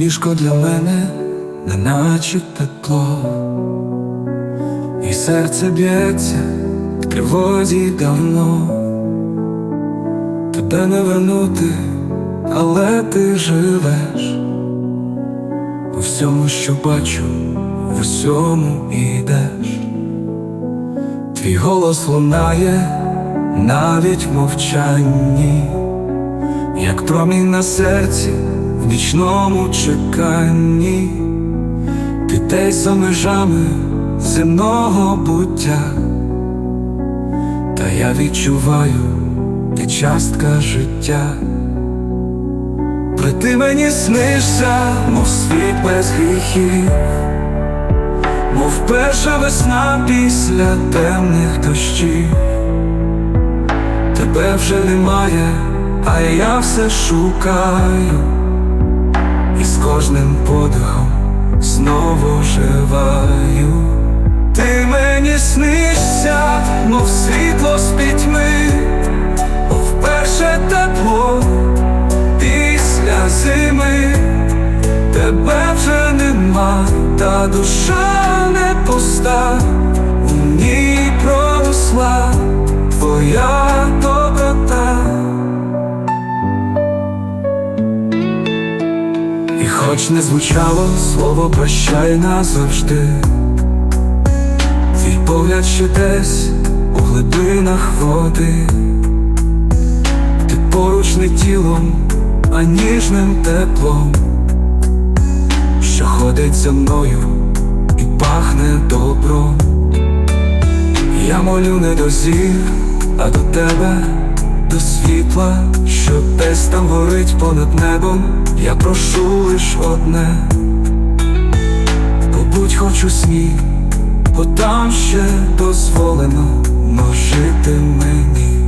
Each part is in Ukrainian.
ліжко для мене, неначе тепло, і серце б'ється в тривозі давно, тебе не вернути, але ти живеш. У всьому, що бачу, в усьому ідеш. Твій голос лунає навіть в мовчанні, як промінь на серці в вічному чеканні, десь за межами земного буття, та я відчуваю, ти частка життя. При ти мені снишся, мов світ без гріхів, мов перша весна після темних дощів. Тебе вже немає, а я все шукаю, і з кожним подихом знову живаю. Ти мені снишся, мов світло з пітьми, мов перше тепло після зими. Тебе вже нема, та душа не пуста, хоч не звучало слово прощай назавжди, твій погляд ще десь у глибинах води, ти поруч не тілом, а ніжним теплом, що ходить за мною і пахне добром. Я молю не до зір, а до тебе, до світла, що десь там горить понад небом. Я прошу лиш одне, побудь хоч у сні, бо там ще дозволено но жити мені.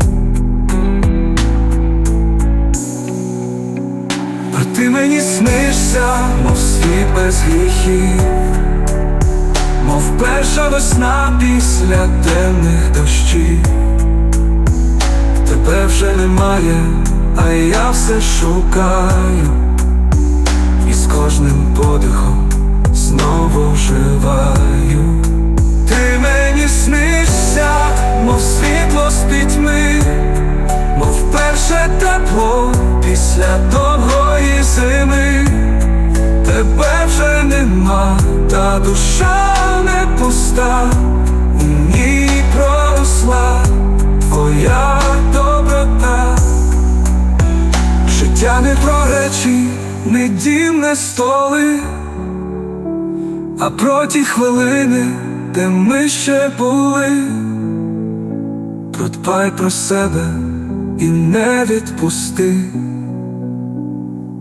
А ти мені снишся, мов світ без гріхів мов перша весна після темних дощів. Тебе вже немає, а я все шукаю, і з кожним подихом знову живаю. Ти мені снишся, мов світло з пітьми, мов перше тепло після довгої зими. Тебе вже нема, та душа не пуста, про не дім, не столи, а про ті хвилини, де ми ще були. Продбай про себе і не відпусти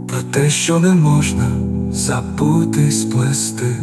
про те, що не можна забути сплести.